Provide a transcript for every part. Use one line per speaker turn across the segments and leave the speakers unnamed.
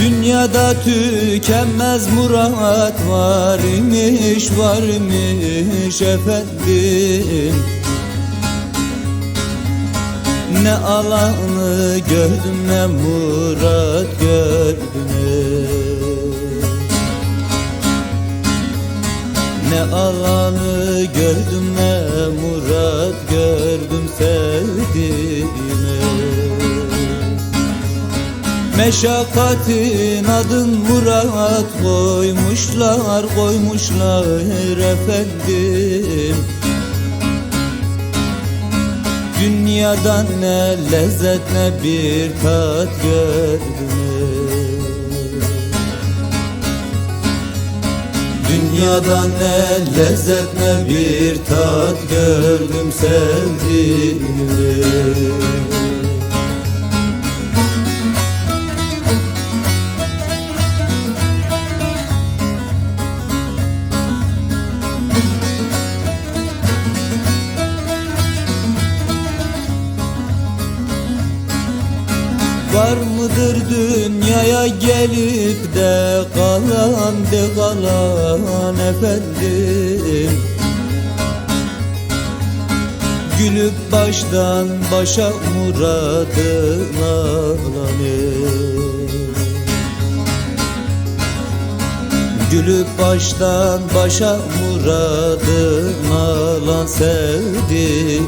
Dünyada tükenmez murat var imiş var imiş efendim. Ne alanı gördüm ne murat gördüm. Ne alanı gördüm ne murat gördüm sevdiğime Meşakkatin adın murat koymuşlar koymuşlar efendim. Dünyadan ne lezzet ne bir tat gördüm. Dünyadan ne lezzet ne bir tat gördüm sevdiğimi Var mıdır dünyaya gelip de kalan de kalan efendim? Gülüp baştan başa muradın alanı. Gülüp baştan başa muradın alan sevdiğimi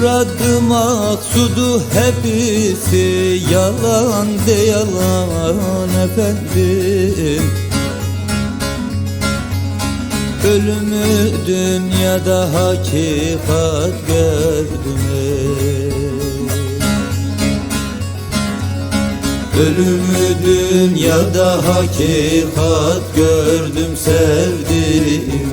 Muradı maksudu hepsi yalan de yalan efendim. Ölümü dünyada hakikat gördüm. Ölümü dünyada hakikat gördüm sevdiğimi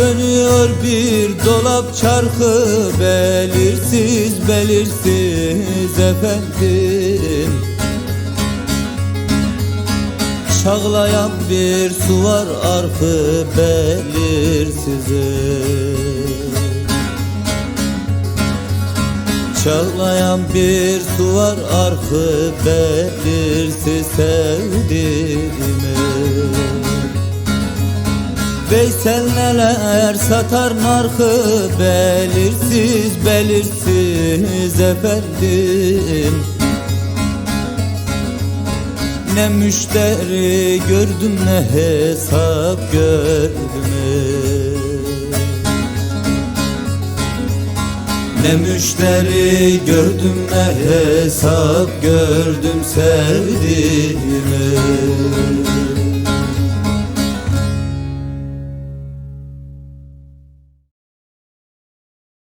Dönüyor bir dolap çarkı belirsiz belirsiz efendim. Çağlayan bir su var arfı belirsiz Çağlayan bir su var arfı belirsiz sevdiğimi Veysel neler satar narkı belirsiz belirsiz efendim. Ne müşteri gördüm ne hesap gördüm Ne müşteri gördüm ne hesap gördüm sevdiğimi